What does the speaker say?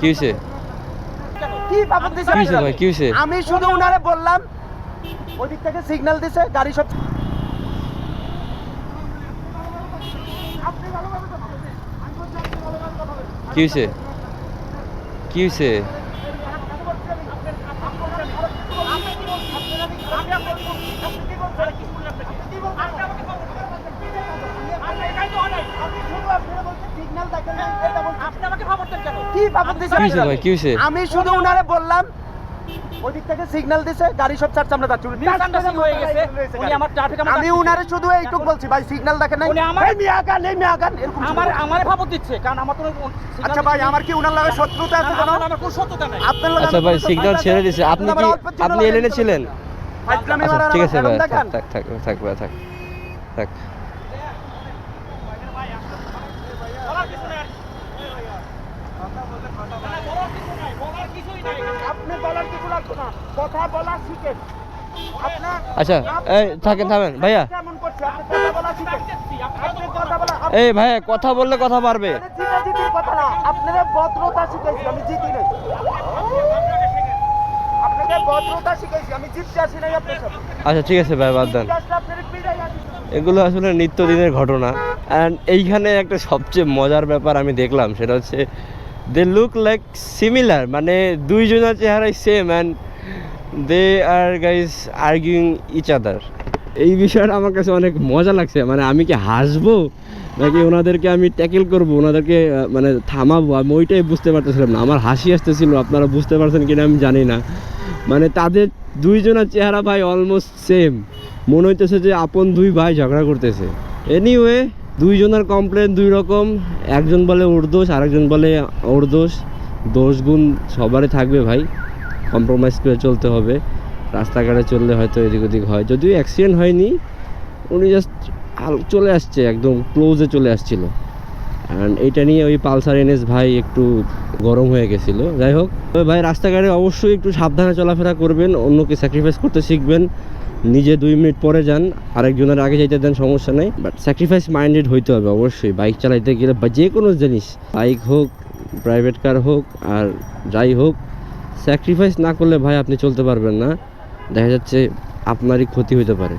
কি হয়েছে কি বাবদ দিছে? কি হয়েছে ভাই? কি হয়েছে আমি শুধু উনারে বললাম ওই দিক থেকে সিগন্যাল দিছে গাড়ি সব কি হয়েছে কি হয়েছে কি বাবদ আমি শুধু উনারে বললাম ওই দিক থেকে সিগন্যাল দিছে গাড়ি সব চার চামড়া যাচ্ছে। মিসআন্ডারস্ট্যান্ডিং হয়ে গেছে। উনি আমার ট্রাফিক আমি উনারে শুধু এইটুক বলছি ভাই সিগন্যাল দেখেন নাই? উনি আমার- এই মিয়া গান এই মিয়া গান এরকম আমার আমারে ভাবত দিচ্ছে কারণ আমার তো আচ্ছা ভাই আমার কি উনার লাগে শত্রুতা আছে কোনো? আমার কোনো সত্যতা নাই। আপনার লগে আচ্ছা ভাই সিগন্যাল ছেড়ে? দিছে। আপনি কি আপনি এলেনে। ছিলেন? আচ্ছা ঠিক আছে ভাই দেখান। থাক থাক থাক থাক ভাই থাক থাক বলার কিছু নাই বলার কিছু নাই বলার কিছুই নাই আপনি বলার কিছু লাগতো না কথা বলা শিখেন আপনার আচ্ছা এই থাকেন থামেন ভাইয়া। কেমন করছে? আপনি কথা বলা শিখেন আপনি কথা বলা আপনি এই ভাইয়া কথা বললে কথা পারবে আচ্ছা ঠিক আছে ভাই বাদ দেন। এগুলো আসলে নিত্যদিনের ঘটনা। অ্যান্ড এইখানে একটা সবচেয়ে মজার ব্যাপার আমি দেখলাম সেটা হচ্ছে দে লুক লাইক সিমিলার মানে দুইজনের চেহারাই same and they are guys arguing each other এই বিষয়টা আমার কাছে অনেক মজা লাগছে। মানে আমি কি হাসবো? নাকি ওনাদেরকে আমি ট্যাকেল করব? ওনাদেরকে মানে থামাবো? আমি ওইটাই বুঝতে পারতেছিলাম না। আমার হাসি আসতেছিল। আপনারা বুঝতে পারছেন কিনা আমি জানি না। মানে তাদের দুইজনের চেহারা ভাই অলমোস্ট সেম মনে হইতেছে যে আপন দুই ভাই ঝগড়া করতেছে। এনিওয়ে দুইজনের কমপ্লেন দুই রকম। একজন বলে ওর দোষ, আরেকজন বলে ওর দোষ। দোষ গুণ সবারই থাকবে ভাই। কম্প্রোমাইজ করে চলতে হবে। রাস্তাঘাটে চললে হয়তো এদিক ওদিক হয়। যদিও অ্যাক্সিডেন্ট হয়নি, উনি জাস্ট চলে আসছে, একদম ক্লোজে চলে আসছিল। অ্যান্ড এইটা নিয়ে ওই পালসার এনএস ভাই একটু গরম হয়ে গেছিল। যাই হোক, তবে ভাই রাস্তাঘাটে অবশ্যই একটু সাবধানে চলাফেরা করবেন, অন্যকে স্যাক্রিফাইস করতে শিখবেন। নিজে দুই মিনিট পরে যান, আরেকজনের আগে যাইতে দেন, সমস্যা নেই। বাট স্যাক্রিফাইস মাইন্ডেড হইতে হবে অবশ্যই। বাইক চালাইতে গেলে বা যে কোনো জিনিস বাইক হোক প্রাইভেট কার হোক, আর যাই হোক স্যাক্রিফাইস না করলে ভাই আপনি চলতে পারবেন না। দেখা যাচ্ছে আপনারই ক্ষতি হতে পারে।